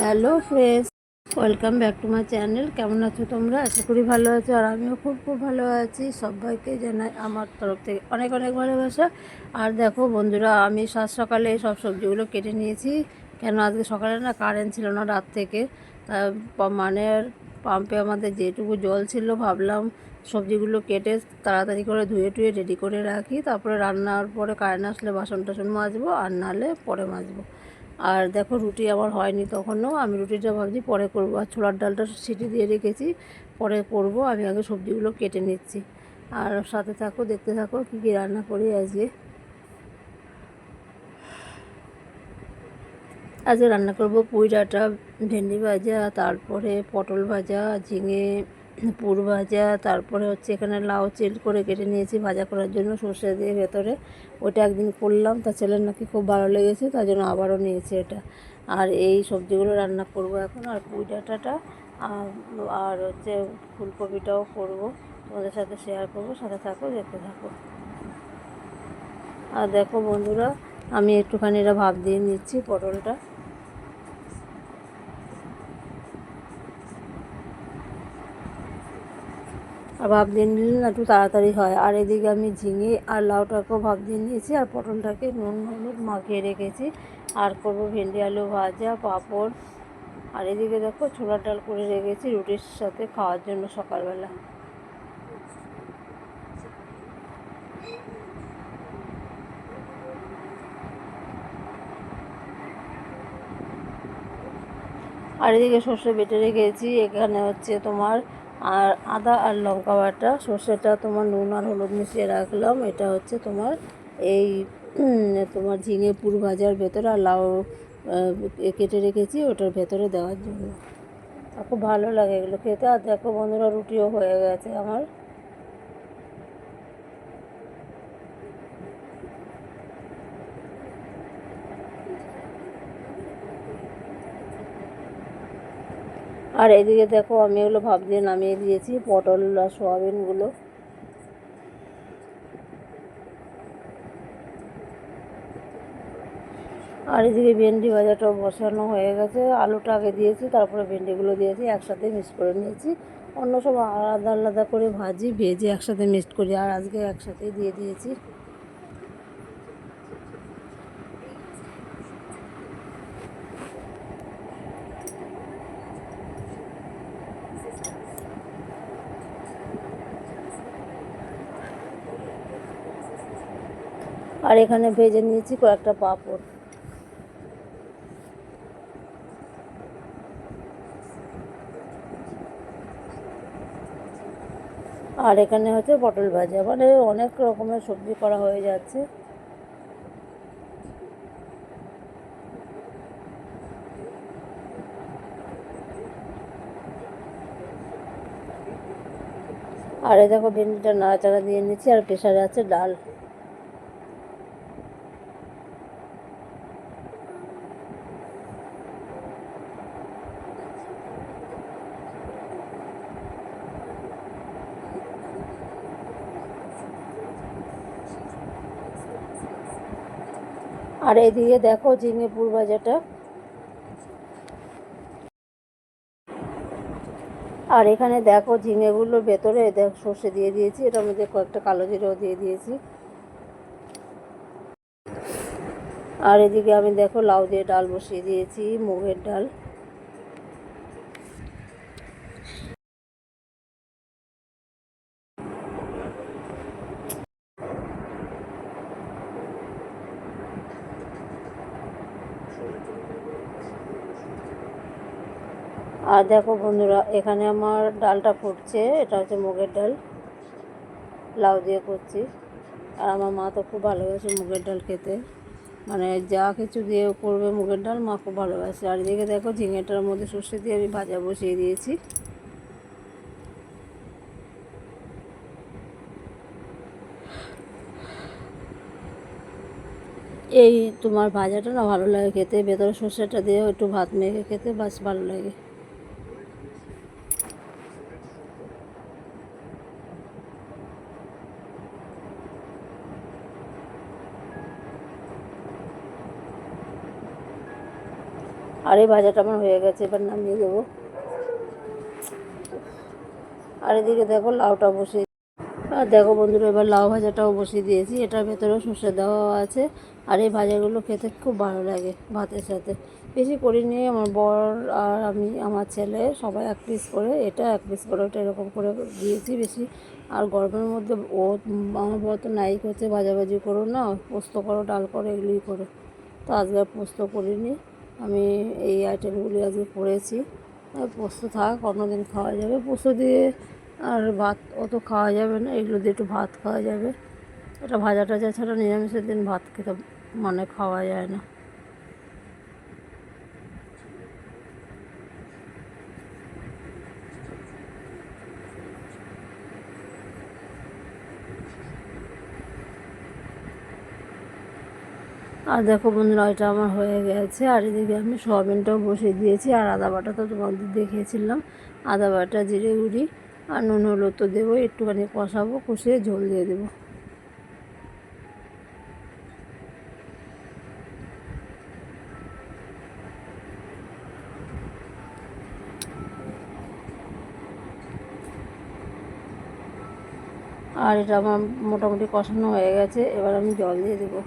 Hello friends, welcome back to my channel. কেমন আছো তোমরা? আশা করি ভালো আছো আর আমিও খুব খুব ভালো আছি। সবাইকে জানাই আমার তরফ থেকে অনেক অনেক ভালোবাসা। আর দেখো বন্ধুরা, আমি সাত সকালে সব সবজিগুলো কেটে নিয়েছি। কেন আজকে সকালে না কারেন্ট ছিল না রাত থেকে। তা মানে পাম্পে আমাদের যেটুকু জল ছিল ভাবলাম সবজিগুলো কেটে তাড়াতাড়ি করে ধুয়ে টুয়ে রেডি করে রাখি। তারপরে রান্নার পরে কারেন্ট আসলে বাসন টাসন মাজবো আর নাহলে পরে মাজবো। আর দেখো রুটি আমার হয়নি তখনও। আমি রুটিটা ভাবছি পরে করব। আর ছোলার ডালটা সিটি দিয়ে রেখেছি, পরে করব। আমি আগে সবজিগুলো কেটে নিচ্ছি। আর সাথে থাকো, দেখতে থাকো কী কী রান্না করি আজকে। আজকে রান্না করব পুঁই ডাঁটা, ভেন্ডি ভাজা, তারপরে পটল ভাজা, ঝিঙে পুর ভাজা, তারপরে হচ্ছে এখানে লাউ চিল করে কেটে নিয়েছি ভাজা করার জন্য সর্ষে দিয়ে ভেতরে। ওটা একদিন করলাম, তা ছেলের নাকি খুব ভালো লেগেছে, তার জন্য আবারও নিয়েছি এটা। আর এই সবজিগুলো রান্না করব এখন, আর পুঁই ডাঁটাটা, আর- হচ্ছে ফুলকপিটাও করব। তোমাদের সাথে শেয়ার করব, সাথে থাকো, দেখতে থাকো। আর দেখো বন্ধুরা, আমি একটুখানি এটা ভাব দিয়ে নিচ্ছি পটলটা। ভাপ দিয়ে নিলে না একটু তাড়াতাড়ি হয়। আর এদিকে আমি ঝিঙে আর লাউটাকেও ভাব দিয়ে নিয়েছি আর পটলটাকে নুন, হলুদ মাখিয়ে রেখেছি। আর করব ভেন্ডি, আলু ভাজা, পাঁপড়। আর এদিকে দেখো ছোলার ডাল করে রেখেছি রুটির সাথে খাওয়ার জন্য সকালবেলা। আর এদিকে সর্ষে বেটে রেখেছি। এখানে হচ্ছে তোমার আর আদা আর লঙ্কা বাটা, সর্ষেটা তোমার নুন আর হলুদ মিশিয়ে রাখলাম। এটা হচ্ছে তোমার এই তোমার ঝিঙে পুর ভাজার ভেতরে আর লাউ কেটে রেখেছি ওটার ভেতরে দেওয়ার জন্য। খুব ভালো লাগে এগুলো খেতে। আর দেখো বন্ধুরা, রুটিও হয়ে গেছে আমার। আর এদিকে দেখো, আমি এগুলো ভাব দিয়ে নামিয়ে দিয়েছি, পটল আর সোয়াবিনগুলো। আর এদিকে ভেন্ডি ভাজাটাও বসানো হয়ে গেছে, আলুটা আগে দিয়েছি, তারপরে ভেন্ডিগুলো দিয়েছি, একসাথে মিক্স করে নিয়েছি। অন্য সব আলাদা আলাদা করে ভাজি, ভেজে একসাথে মিক্সড করি, আর আজকে একসাথেই দিয়ে দিয়েছি। আর এখানে ভেজে নিয়েছি কয়েকটা পাঁপড়। আর এখানে হচ্ছে পটল ভাজা। মানে অনেক রকমের সবজি করা হয়ে যাচ্ছে। আর দেখো ভেন্ডিটা নাড়াচাড়া দিয়ে নিচ্ছি। আর প্রেশারে আছে ডাল। আর এদিকে দেখো ঝিঙে বাজারটা আর এখানে দেখো ঝিঙেগুলোর ভেতরে দেখ সর্ষে দিয়ে দিয়েছি, এটার মধ্যে কয়েকটা কালো জিরেও দিয়ে দিয়েছি। আর এদিকে আমি দেখো লাউ দিয়ে ডাল বসিয়ে দিয়েছি, মুগের ডাল। আর দেখো বন্ধুরা, এখানে আমার ডালটা ফুটছে, এটা হচ্ছে মুগের ডাল। লাউ দিয়ে করছি। আর আমার মা তো খুব ভালোবাসে মুগের ডাল খেতে। মানে যা কিছু দিয়ে করবে মুগের ডাল, মা খুব ভালোবাসে। আর এদিকে দেখো ঝিঙেটার মধ্যে সর্ষে দিয়ে আমি ভাজা বসিয়ে দিয়েছি। এই তোমার ভাজাটা না ভালো লাগে খেতে। ভেতরে সর্ষেটা দিয়ে একটু ভাত মেখে খেতে বাস ভালো লাগে। আর এই ভাজাটা আমার হয়ে গেছে, এবার নামিয়ে দেবো। আর এদিকে দেখো লাউটা বসিয়ে আর দেখো বন্ধুরা, এবার লাউ ভাজাটাও বসিয়ে দিয়েছি। এটার ভেতরেও সর্ষে দেওয়া আছে। আর এই ভাজাগুলো খেতে খুব ভালো লাগে ভাতের সাথে। বেশি করি নিয়ে আমার বর আর আমি, আমার ছেলে সবাই এক পিস করে, এটা এক পিস করে, ওটা এরকম করে দিয়েছি বেশি। আর গরমের মধ্যে ও, আমার বর তো নাই করছে, ভাজাভাজি করো না, পোস্ত করো, ডাল করো, এগুলোই করো। তো আজকে পোস্ত করিনি। আমি এই আইটেমগুলি আজকে করেছি। পোস্ত থাক, অন্যদিন খাওয়া যাবে। পোস্ত দিয়ে আর ভাত অত খাওয়া যাবে না, এগুলো দিয়ে একটু ভাত খাওয়া যাবে। এটা ভাজা টাজা ছাড়া নিরামিষের দিন ভাত খেতে মানে খাওয়া যায় না। আর দেখো বন্ধুরা, এটা আমার হয়ে গেছে। আর এদিকে আমি সোয়াবিনটাও বসিয়ে দিয়েছি, আর আদা বাটা তো তোমাদের দেখিয়েছিলাম। আদা বাটা, জিরে গুঁড়ি আর নুন, হলুদ তো দেবো। একটুখানি কষাবো, কষিয়ে ঝোল দিয়ে দেবো। আর এটা আমার মোটামুটি কষানো হয়ে গেছে। এবার আমি জল দিয়ে দেবো।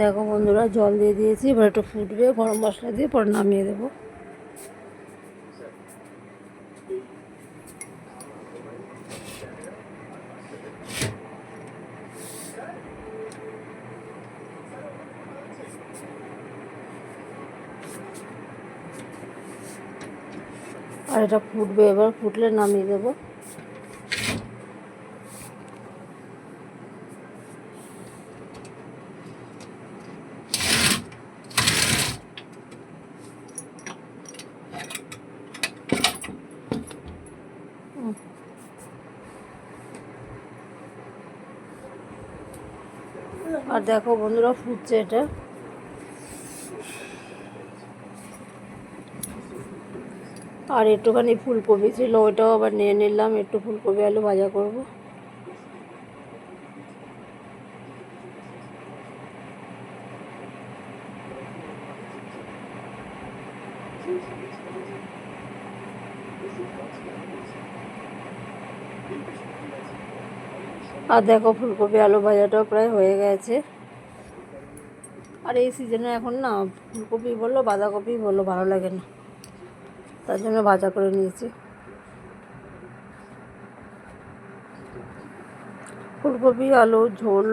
দেখো বন্ধুরা, জল দিয়ে দিয়েছি, এবার একটু ফুটবে, গরম মশলা দিয়ে, পরে নামিয়ে দেবো। আর এটা ফুটবে, এবার ফুটলে নামিয়ে দেবো। আর দেখো বন্ধুরা ফুটছে এটা। আর একটুখানি ফুলকপি ছিল, ওইটাও আবার নিয়ে নিলাম, একটু ফুলকপি আলু ভাজা করব। আর দেখো ফুলকপি, আলু ভাজাটাও প্রায় হয়ে গেছে। আর এই সিজনে এখন না ফুলকপি বলল বাঁধাকপি বলল ভালো লাগে না। তার জন্য ভাজা করে নিয়েছি। ফুলকপি, আলু, ঝোল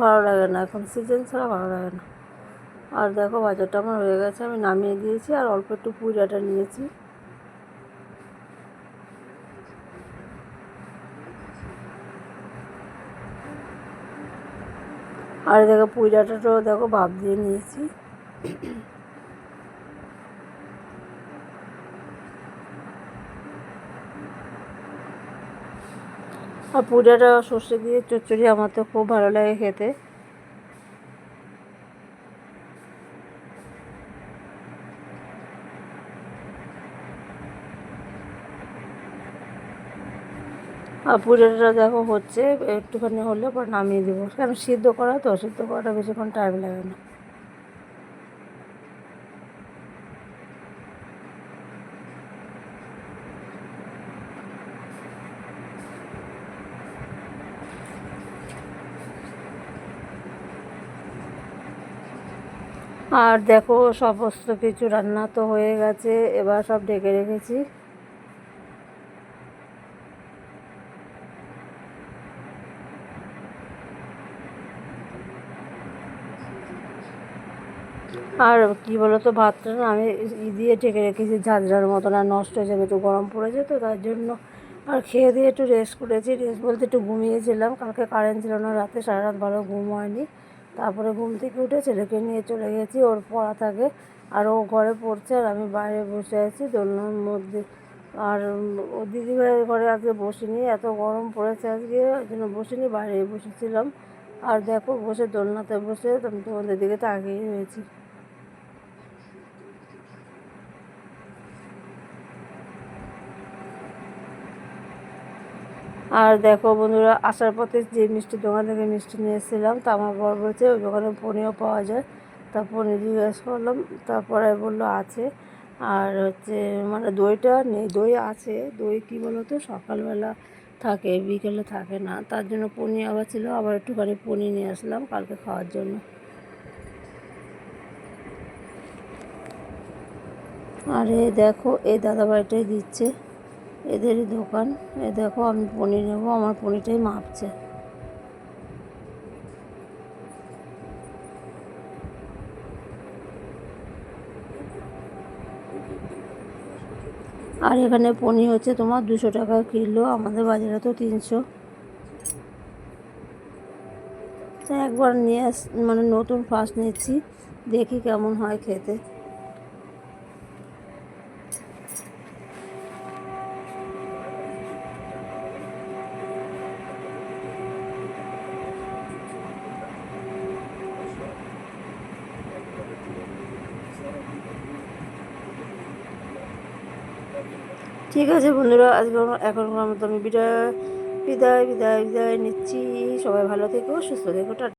ভালো লাগে না। এখন সিজন ছাড়া ভালো লাগে না। আর দেখো ভাজাটা আমার হয়ে গেছে, আমি নামিয়ে দিয়েছি আর অল্প একটু পুজাটা নিয়েছি। আর দেখো পুজাটাটাও দেখো ভাব দিয়ে নিয়েছি। আর পূজাটা সর্ষে দিয়ে চচ্চড়ি আমার তো খুব ভালো লাগে খেতে। পুজোটা দেখো হচ্ছে, একটুখানি হলে পর নামিয়ে দেবো। কারণ সিদ্ধ করা তো, সিদ্ধ করাটা বেশিক্ষণ টাইম লাগে না। আর দেখো, সমস্ত কিছু রান্না তো হয়ে গেছে, এবার সব ঢেকে রেখেছি। আর কী বলতো, ভাতটা না আমি ই দিয়ে ঢেকে রেখেছি, ঝাঁঝরার মতন আর নষ্ট হয়ে যাবে, একটু গরম পড়েছে তো তার জন্য আর খেয়ে দিয়ে একটু রেস্ট করেছি। রেস্ট বলতে একটু ঘুমিয়েছিলাম, কালকে কারেন্ট ছিল না, রাতে সারা রাত ভালো ঘুম হয়নি। তারপরে ঘুম থেকে উঠে ছেলেকে নিয়ে চলে গেছি, ওর পড়া থাকে, আর ও ঘরে পড়ছে আর আমি বাইরে বসে আছি দোলনার মধ্যে। আর ও দিদিভাইয়ের ঘরে আজকে বসিনি, এত গরম পড়েছে আজকে, ওই জন্য বসিনি বাইরে বসেছিলাম। আর দেখো, বসে দোলনাতে বসে তোমাদের দিকে তাকিয়ে রয়েছি। আর দেখো বন্ধুরা, আসার পথে যে মিষ্টির দোকান থেকে মিষ্টি নিয়ে এসেছিলাম, তা আমার বর বলছে ওই দোকানে পনিরও পাওয়া যায়। তা পনির জিজ্ঞেস করলাম, তারপরে বলল আছে। আর হচ্ছে মানে দইটা নেই, দই আছে। দই কী বলো তো সকালবেলা থাকে, বিকেলে থাকে না। তার জন্য পনির আবার ছিল, আবার একটুখানি পনির নিয়ে আসলাম কালকে খাওয়ার জন্য। আরে দেখো এই দাদা দাদাভাইটাই দিচ্ছে। এদেরই দোকান। এ দেখো, আমি পনির নেব, আমার পনিরটাই মাপছে। আর এখানে পনির হচ্ছে তোমার দুশো টাকা কিলো, আমাদের বাজারে তো তিনশো। একবার নিয়ে আস মানে নতুন ফার্স্ট নিচ্ছি, দেখি কেমন হয় খেতে। ঠিক আছে বন্ধুরা, আজকে এখন মতো আমি বিদায় বিদায় বিদায় বিদায় নিচ্ছি। সবাই ভালো থেকো, সুস্থ থেকো, টাটা।